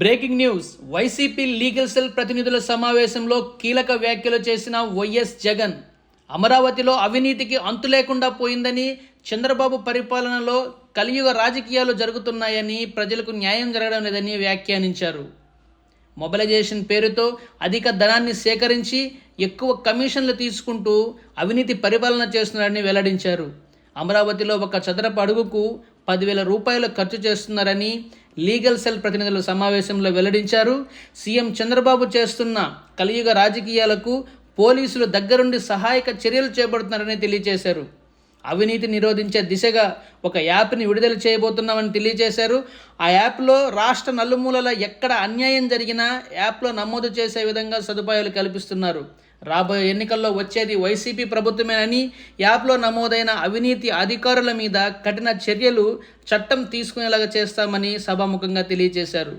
Breaking news. YCP legal cell ప్రతినిధుల సమావేశంలో కీలక వ్యాఖ్యలు చేసిన వైఎస్ జగన్. అమరావతిలో అవినీతికి అంతు లేకుండా పోయిందని చంద్రబాబు పరిపాలనలో కలియుగ రాజకీయాలు జరుగుతున్నాయని ప్రజలకు న్యాయం జరగడం లేదని వ్యాఖ్యానించారు. మొబిలైజేషన్ పేరుతో అధిక ధనాన్ని సేకరించి ఎక్కువ కమిషన్లు తీసుకుంటూ అవినీతి పరిపాలన చేస్తున్నారని వెల్లడించారు. అమరావతిలో ఒక చదరపు అడుగుకు పదివేల రూపాయలు ఖర్చు చేస్తున్నారని లీగల్ సెల్ ప్రతినిధుల సమావేశంలో వెల్లడించారు. సీఎం చంద్రబాబు చేస్తున్న కలియుగ రాజకీయాలకు పోలీసులు దగ్గరుండి సహాయక చర్యలు చేపడుతున్నారని తెలియజేశారు. అవినీతి నిరోధించే దిశగా ఒక యాప్ని విడుదల చేయబోతున్నామని తెలియజేశారు. ఆ యాప్లో రాష్ట్ర నలుమూలల ఎక్కడ అన్యాయం జరిగినా యాప్లో నమోదు చేసే విధంగా సదుపాయాలు కల్పిస్తున్నారు. రాబోయే ఎన్నికల్లో వచ్చేది వైసీపీ ప్రభుత్వమేనని యాప్లో నమోదైన అవినీతి అధికారుల మీద కఠిన చర్యలు చట్టం తీసుకునేలాగా చేస్తామని సభాముఖంగా తెలియజేశారు.